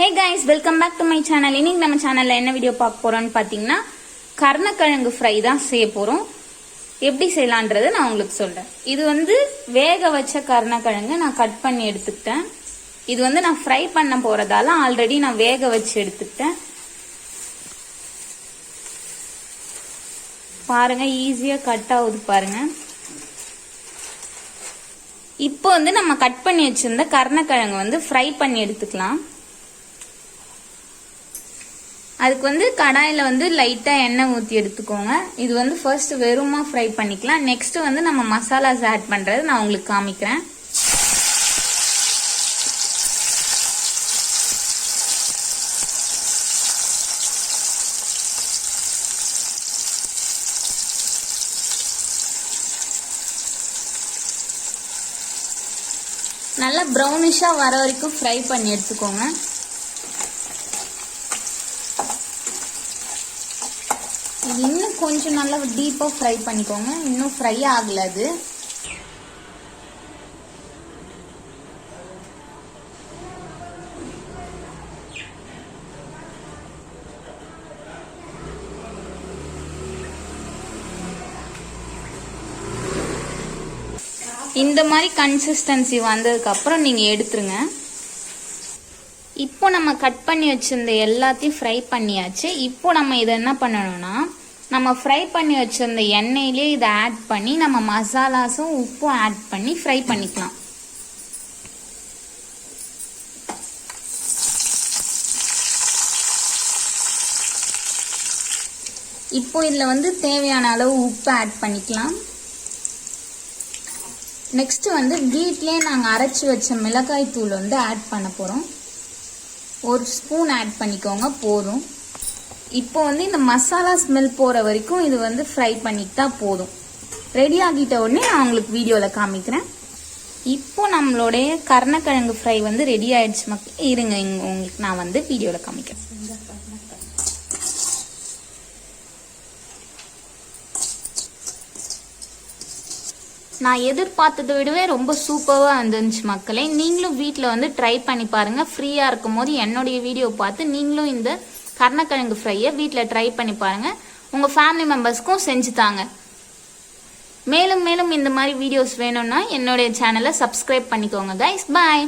Hey guys welcome back to my channel இன்னைக்கு நம்ம சேனல்ல என்ன வீடியோ பார்க்க போறோம்னு பாத்தீங்கன்னா கருணக்கிழங்கு ஃப்ரை தான் செய்ய போறோம். எப்படி செய்யலான்றதை நான் உங்களுக்கு சொல்றேன். இது வந்து வேக வச்ச கருணக்கிழங்கு நான் கட் பண்ணி எடுத்துக்கிட்டேன். இது வந்து நான் ஃப்ரை பண்ண போறதால ஆல்ரெடி நான் வேக வச்சு எடுத்துக்கிட்டேன். பாருங்க ஈஸியா கட் ஆகுது பாருங்க. இப்போ வந்து நம்ம கட் பண்ணி வச்சிருந்த கருணக்கிழங்கு வந்து ஃப்ரை பண்ணி எடுத்துக்கலாம். அதுக்கு வந்து கடாயில் வந்து லைட்டாக எண்ணெய் ஊற்றி எடுத்துக்கோங்க. இது வந்து ஃபர்ஸ்ட் வெறுமா ஃப்ரை பண்ணிக்கலாம். நெக்ஸ்ட் வந்து நம்ம மசாலாஸ் ஆட் பண்ணுறது நான் உங்களுக்கு காமிக்கிறேன். நல்லா ப்ரௌனிஷாக வர வரைக்கும் ஃப்ரை பண்ணி எடுத்துக்கோங்க. இது இன்னும் கொஞ்சம் நல்லா டீப்பாக ஃப்ரை பண்ணிக்கோங்க. இன்னும் ஃப்ரை ஆகல அது. இந்த மாதிரி கன்சிஸ்டன்சி வந்ததுக்கப்புறம் நீங்கள் எடுத்துருங்க. இப்போ நம்ம கட் பண்ணி வச்சிருந்த எல்லாத்தையும் ஃப்ரை பண்ணியாச்சு. இப்போ நம்ம இதை என்ன பண்ணணும்னா நம்ம ஃப்ரை பண்ணி வச்சிருந்த எண்ணெயிலே இதை ஆட் பண்ணி நம்ம மசாலாஸும் உப்பும் ஆட் பண்ணி ஃப்ரை பண்ணிக்கலாம். இப்போ இதில் வந்து தேவையான அளவு உப்பு ஆட் பண்ணிக்கலாம். நெக்ஸ்ட்டு வந்து வீட்லேயே நாங்கள் அரைச்சி வச்ச மிளகாய் தூள் வந்து ஆட் பண்ண போகிறோம் ஒரு ஸ்பூன் ஆட் பண்ணிக்கோங்க போதும். இப்போ வந்து இந்த மசாலா ஸ்மெல் போகிற வரைக்கும் இது வந்து ஃப்ரை பண்ணிக்கிட்டா போதும். ரெடி ஆகிட்ட உடனே நான் உங்களுக்கு வீடியோவில் காமிக்கிறேன். இப்போ நம்மளுடைய கருணக்கிழங்கு ஃப்ரை வந்து ரெடி ஆயிடுச்சு. மக்கள் இருங்க இங்க உங்களுக்கு நான் வந்து வீடியோவில் காமிக்கிறேன். நான் எதிர்பார்த்ததை விடவே ரொம்ப சூப்பராக இருந்துச்சு மக்களே. நீங்களும் வீட்டில் வந்து ட்ரை பண்ணி பாருங்கள் ஃப்ரீயாக இருக்கும் போது என்னுடைய வீடியோ பார்த்து நீங்களும் இந்த கருணக்கிழங்கு ஃப்ரையை வீட்டில் ட்ரை பண்ணி பாருங்கள் உங்கள் ஃபேமிலி மெம்பர்ஸ்க்கும் செஞ்சு தாங்க. மேலும் மேலும் இந்த மாதிரி வீடியோஸ் வேணும்னா என்னுடைய சேனலை சப்ஸ்கிரைப் பண்ணிக்கோங்க கைஸ் பாய்